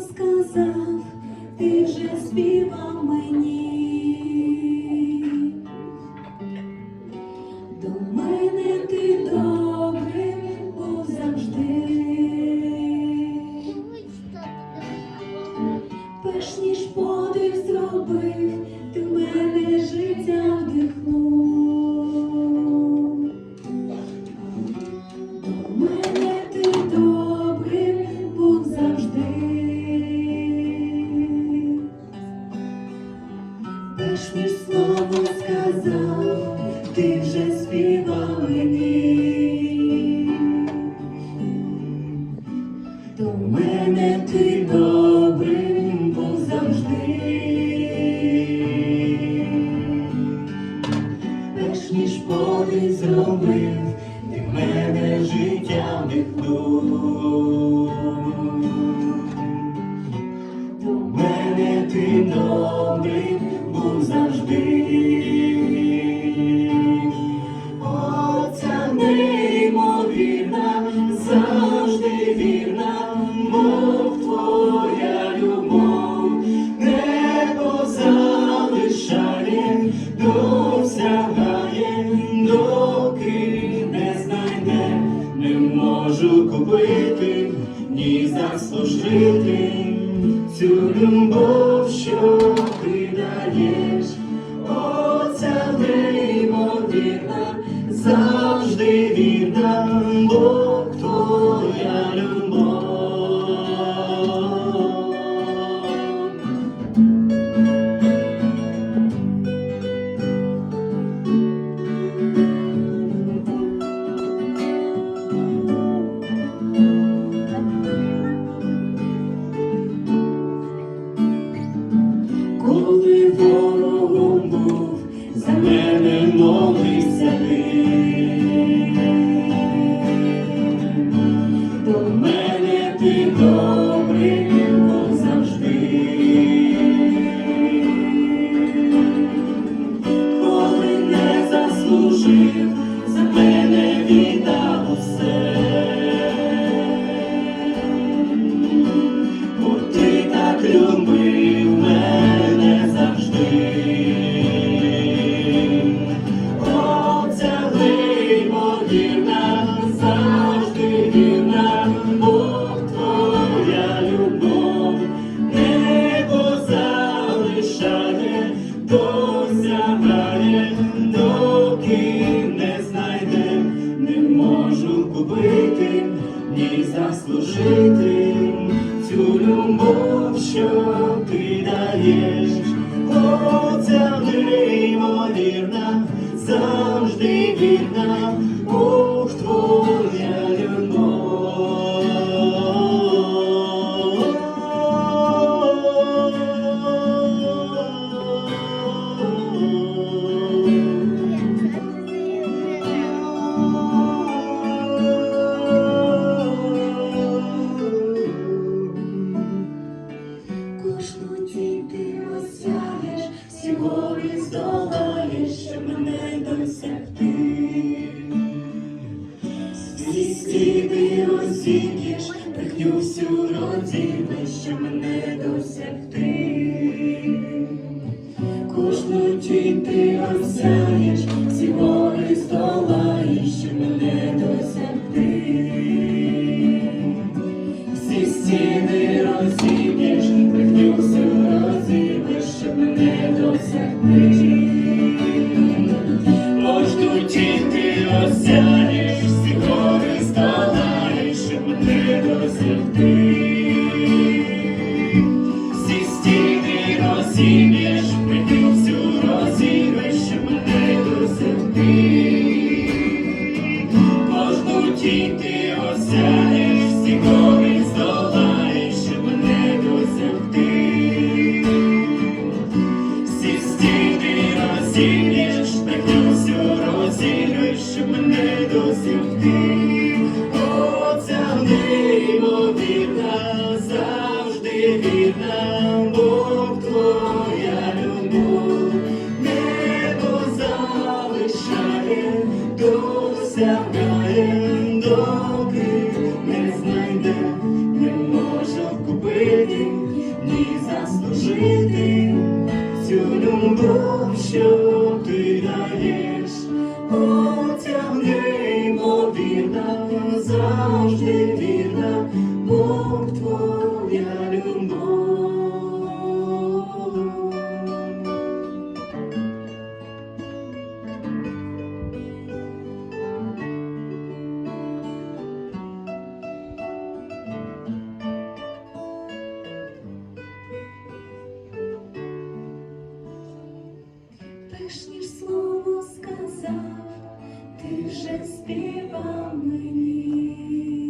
сказав, ти вже співав мені. Зробив, ти в мене життя вдихнув. До мене ти добрим був завжди. Оця неймовірна, завжди вірна, мов твоя любов, небо залишає, досягає, можу купити, ні заслужити цю любов, що купити, ні заслужити цю любов, що ти даєш. О, ця неймовірна, завжди вірна, Бог твоя Всі стіни розіб'єш, брехню всю розіб'єш, щоб мене досягти. Кожну тінь ти осяєш, всі гори здолаєш, щоб мене досягти. Всі стіни розіб'єш, брехню всю розіб'єш, щоб мене досягти. Тінь ти осянеш, всі гори здолаєш, щоб мене досягти. Всі стіни брехню всю розіб'єш, щоб мене що ти даєш, Отя неймовірна, завжди вірна, Бог твой. перш ніж слово сказав, ти вже співав мені.